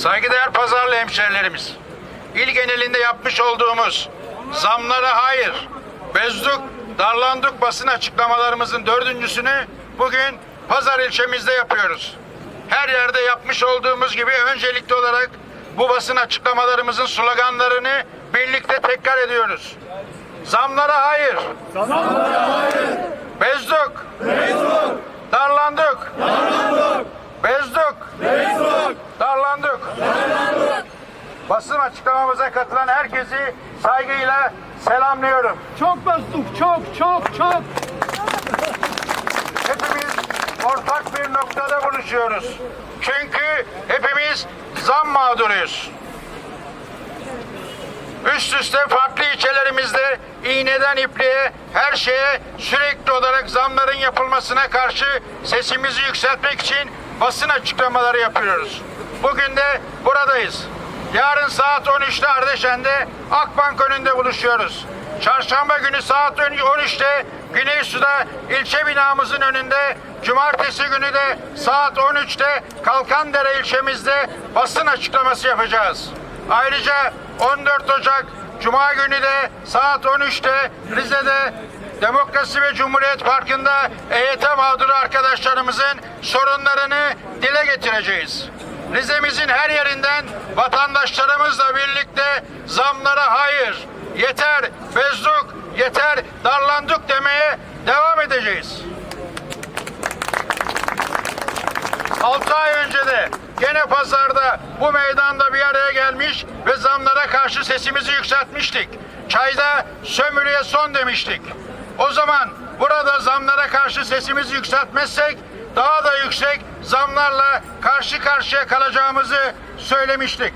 Saygıdeğer pazarlı hemşerilerimiz, il genelinde yapmış olduğumuz zamlara hayır, bezduk, darlandık basın açıklamalarımızın dördüncüsünü bugün pazar ilçemizde yapıyoruz. Her yerde yapmış olduğumuz gibi öncelikli olarak bu basın açıklamalarımızın sloganlarını birlikte tekrar ediyoruz. Zamlara hayır. Bezduk. Darlandık. Bezduk. Darlandık. Basın açıklamamıza katılan herkesi saygıyla selamlıyorum. Çok bastık, çok, çok, çok. Hepimiz ortak bir noktada buluşuyoruz. Çünkü hepimiz zam mağduruyuz. Üst üste farklı ilçelerimizde iğneden ipliğe her şeye sürekli olarak zamların yapılmasına karşı sesimizi yükseltmek için basın açıklamaları yapıyoruz. Bugün de buradayız. Yarın saat 13'te Ardeşen'de Akbank önünde buluşuyoruz. Çarşamba günü saat 13'te Güneysu'da ilçe binamızın önünde, cumartesi günü de saat 13'te Kalkandere ilçemizde basın açıklaması yapacağız. Ayrıca 14 Ocak Cuma günü de saat 13'te Rize'de Demokrasi ve Cumhuriyet Parkı'nda EYT mağduru arkadaşlarımızın sorunlarını dile getireceğiz. Rize'mizin her yerinden vatandaşlarımızla birlikte zamlara hayır, yeter, bezduk, yeter, darlandık demeye devam edeceğiz. 6 ay önce de gene pazarda bu meydanda bir araya gelmiş ve zamlara karşı sesimizi yükseltmiştik. Çayda sömürüye son demiştik. O zaman burada zamlara karşı sesimizi yükseltmezsek daha da yüksek zamlarla karşı karşıya kalacağımızı söylemiştik.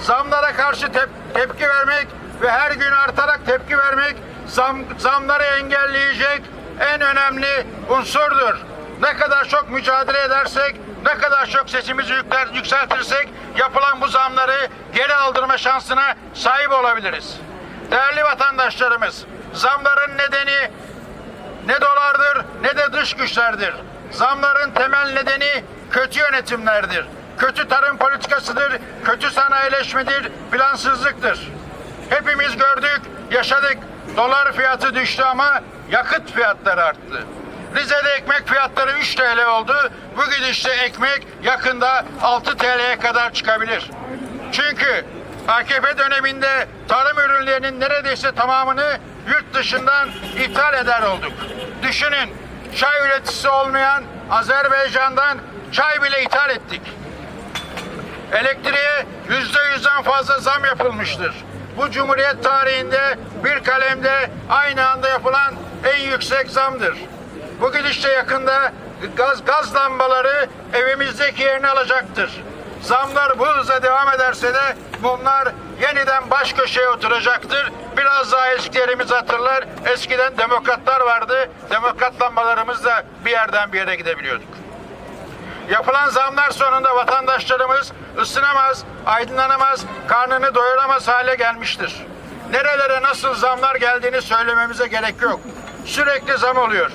Zamlara karşı tep- tepki vermek ve her gün artarak tepki vermek zam, zamları engelleyecek en önemli unsurdur. Ne kadar çok mücadele edersek, ne kadar çok sesimizi yükler, yükseltirsek yapılan bu zamları geri aldırma şansına sahip olabiliriz. Değerli vatandaşlarımız, zamların nedeni ne dolardır ne de dış güçlerdir. Zamların temel nedeni kötü yönetimlerdir. Kötü tarım politikasıdır, kötü sanayileşmedir, plansızlıktır. Hepimiz gördük, yaşadık. Dolar fiyatı düştü ama yakıt fiyatları arttı. Rize'de ekmek fiyatları 3 TL oldu. Bu gidişte ekmek yakında 6 TL'ye kadar çıkabilir. Çünkü AKP döneminde tarım ürünlerinin neredeyse tamamını yurt dışından ithal eder olduk. Düşünün çay üreticisi olmayan Azerbaycan'dan çay bile ithal ettik. Elektriğe yüzde yüzden fazla zam yapılmıştır. Bu Cumhuriyet tarihinde bir kalemde aynı anda yapılan en yüksek zamdır. Bu gidişte yakında gaz, gaz lambaları evimizdeki yerini alacaktır. Zamlar bu hızla devam ederse de bunlar yeniden baş köşeye oturacaktır. Biraz daha eskilerimiz hatırlar. Eskiden demokratlar vardı. Demokrat lambalarımız da bir yerden bir yere gidebiliyorduk. Yapılan zamlar sonunda vatandaşlarımız ısınamaz, aydınlanamaz, karnını doyuramaz hale gelmiştir. Nerelere nasıl zamlar geldiğini söylememize gerek yok. Sürekli zam oluyor.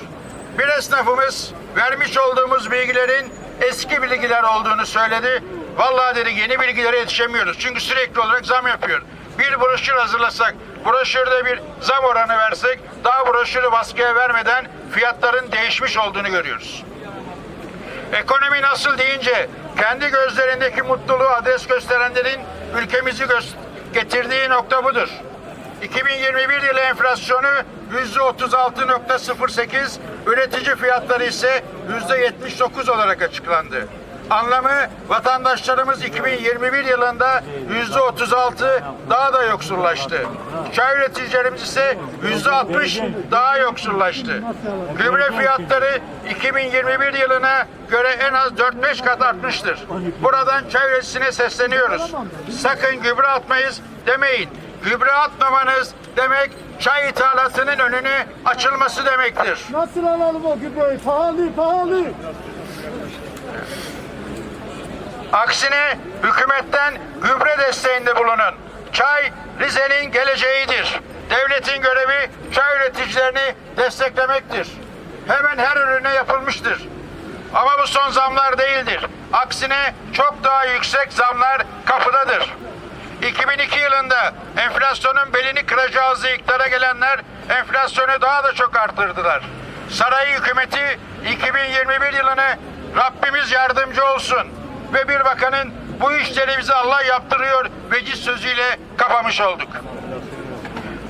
Bir esnafımız vermiş olduğumuz bilgilerin eski bilgiler olduğunu söyledi. Vallahi dedi yeni bilgilere yetişemiyoruz. Çünkü sürekli olarak zam yapıyor. Bir broşür hazırlasak, broşürde bir zam oranı versek, daha broşürü baskıya vermeden fiyatların değişmiş olduğunu görüyoruz. Ekonomi nasıl deyince kendi gözlerindeki mutluluğu adres gösterenlerin ülkemizi gö- getirdiği nokta budur. 2021 yılı enflasyonu %36.08, üretici fiyatları ise %79 olarak açıklandı. Anlamı vatandaşlarımız 2021 yılında %36 daha da yoksullaştı. Çay üreticilerimiz ise %60 daha yoksullaştı. Gübre fiyatları 2021 yılına göre en az 4-5 kat artmıştır. Buradan çay üreticisine sesleniyoruz. Sakın gübre atmayız demeyin. Gübre atmamanız demek çay ithalatının önünü açılması demektir. Nasıl alalım o gübreyi? Pahalı, pahalı. Aksine hükümetten gübre desteğinde bulunun. Çay Rize'nin geleceğidir. Devletin görevi çay üreticilerini desteklemektir. Hemen her ürüne yapılmıştır. Ama bu son zamlar değildir. Aksine çok daha yüksek zamlar kapıdadır. 2002 yılında enflasyonun belini kıracağızı iktidara gelenler enflasyonu daha da çok arttırdılar. Saray hükümeti 2021 yılını Rabbimiz yardımcı olsun ve bir bakanın bu işleri bize Allah yaptırıyor veciz sözüyle kapamış olduk.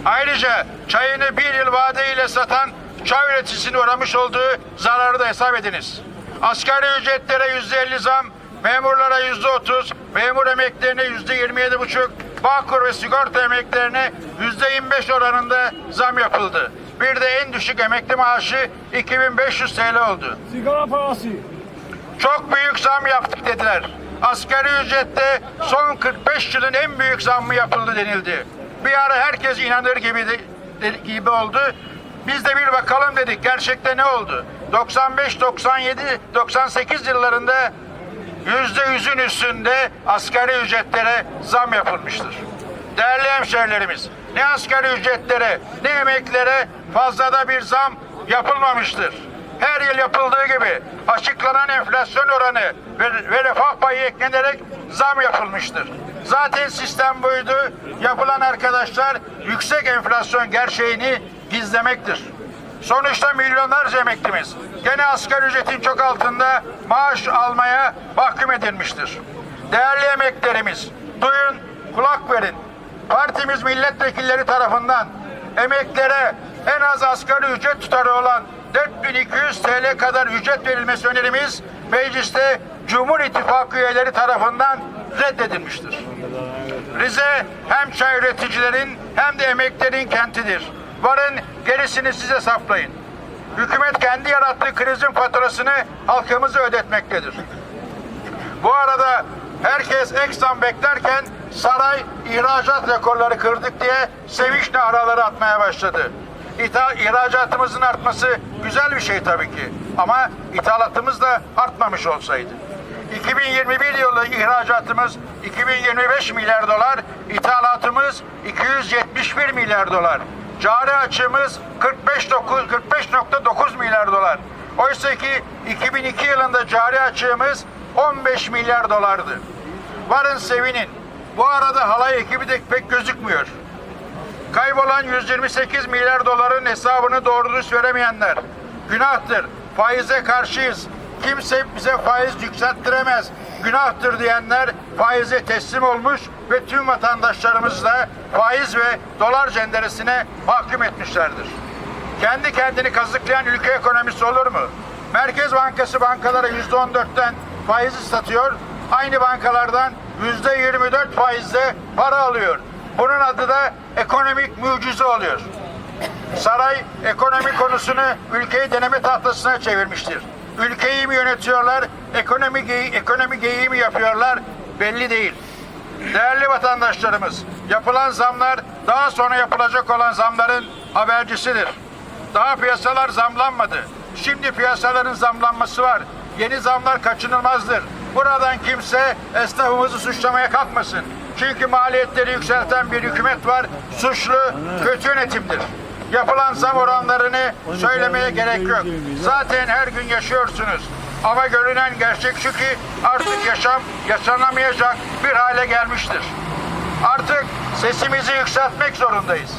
Ayrıca çayını bir yıl vadeyle satan çay üreticisinin uğramış olduğu zararı da hesap ediniz. Asgari ücretlere yüzde elli zam, memurlara yüzde otuz, memur emeklerine yüzde yirmi yedi buçuk, Bağkur ve sigorta emeklerine yüzde yirmi beş oranında zam yapıldı. Bir de en düşük emekli maaşı 2500 TL oldu. Sigara parası. Çok büyük zam yaptık dediler. Asgari ücrette son 45 yılın en büyük zammı yapıldı denildi. Bir ara herkes inanır gibi de- de- gibi oldu. Biz de bir bakalım dedik. Gerçekte ne oldu? 95, 97, 98 yıllarında yüzde yüzün üstünde asgari ücretlere zam yapılmıştır. Değerli hemşehrilerimiz, ne asgari ücretlere ne emeklere fazlada bir zam yapılmamıştır. Her yıl yapıldığı gibi açıklanan enflasyon oranı ve, ve refah payı eklenerek zam yapılmıştır. Zaten sistem buydu. Yapılan arkadaşlar yüksek enflasyon gerçeğini gizlemektir. Sonuçta milyonlarca emeklimiz gene asgari ücretin çok altında maaş almaya mahkum edilmiştir. Değerli emeklerimiz, duyun, kulak verin. Partimiz milletvekilleri tarafından emeklere en az asgari ücret tutarı olan 4200 TL kadar ücret verilmesi önerimiz mecliste Cumhur İttifakı üyeleri tarafından reddedilmiştir. Rize hem çay üreticilerin hem de emeklerin kentidir. Varın gerisini size saplayın. Hükümet kendi yarattığı krizin faturasını halkımıza ödetmektedir. Bu arada herkes ek zam beklerken saray ihracat rekorları kırdık diye sevinçle araları atmaya başladı. İtha, ihracatımızın artması güzel bir şey tabii ki. Ama ithalatımız da artmamış olsaydı. 2021 yılı ihracatımız 2025 milyar dolar, ithalatımız 271 milyar dolar. Cari açığımız 45.9 45.9 milyar dolar. Oysa ki 2002 yılında cari açığımız 15 milyar dolardı. Varın sevinin. Bu arada halay ekibi de pek gözükmüyor. Kaybolan 128 milyar doların hesabını doğru dürüst veremeyenler. Günahtır. Faize karşıyız. Kimse bize faiz yükselttiremez. Günahtır diyenler faize teslim olmuş ve tüm vatandaşlarımız da faiz ve dolar cenderesine mahkum etmişlerdir. Kendi kendini kazıklayan ülke ekonomisi olur mu? Merkez Bankası bankalara yüzde on dörtten faizi satıyor. Aynı bankalardan yüzde yirmi dört faizle para alıyor. Bunun adı da ekonomik mucize oluyor. Saray ekonomi konusunu ülkeyi deneme tahtasına çevirmiştir. Ülkeyi mi yönetiyorlar, ekonomi, ekonomi geyiği mi yapıyorlar belli değil. Değerli vatandaşlarımız, yapılan zamlar daha sonra yapılacak olan zamların habercisidir. Daha piyasalar zamlanmadı. Şimdi piyasaların zamlanması var. Yeni zamlar kaçınılmazdır. Buradan kimse esnafımızı suçlamaya kalkmasın. Çünkü maliyetleri yükselten bir hükümet var. Suçlu kötü yönetimdir. Yapılan zam oranlarını söylemeye gerek yok. Zaten her gün yaşıyorsunuz. Ama görünen gerçek şu ki artık yaşam yaşanamayacak bir hale gelmiştir. Artık sesimizi yükseltmek zorundayız.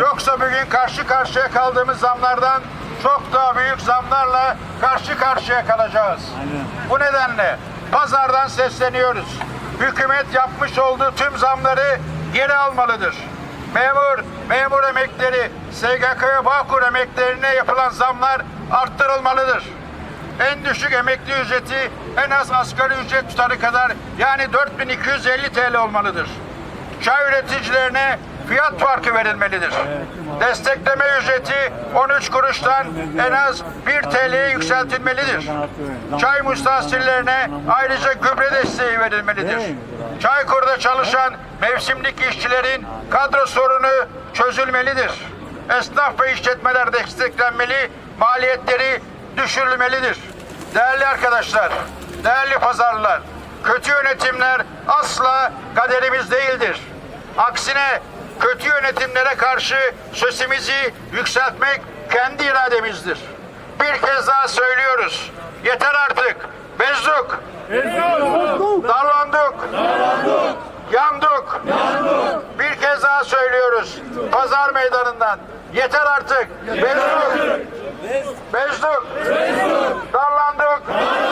Yoksa bugün karşı karşıya kaldığımız zamlardan çok daha büyük zamlarla karşı karşıya kalacağız. Aynen. Bu nedenle pazardan sesleniyoruz. Hükümet yapmış olduğu tüm zamları geri almalıdır. Memur, memur emekleri, SGK'ya Bağkur emeklerine yapılan zamlar arttırılmalıdır. En düşük emekli ücreti en az asgari ücret tutarı kadar yani 4250 TL olmalıdır. Çay üreticilerine fiyat farkı verilmelidir. Destekleme ücreti 13 kuruştan en az 1 TL'ye yükseltilmelidir. Çay müstahsillerine ayrıca gübre desteği verilmelidir. Çaykur'da çalışan mevsimlik işçilerin kadro sorunu çözülmelidir. Esnaf ve işletmeler desteklenmeli, maliyetleri düşürülmelidir. Değerli arkadaşlar, değerli pazarlar, kötü yönetimler asla kaderimiz değildir. Aksine kötü yönetimlere karşı sesimizi yükseltmek kendi irademizdir. Bir kez daha söylüyoruz. Yeter artık. Bezduk. Bezduk. Darlandık. Darlandık. Yandık. Yandık. Bir kez daha söylüyoruz. Pazar meydanından. Yeter artık. Yeter Bezduk. Bezduk. Darlandık. Darlandık.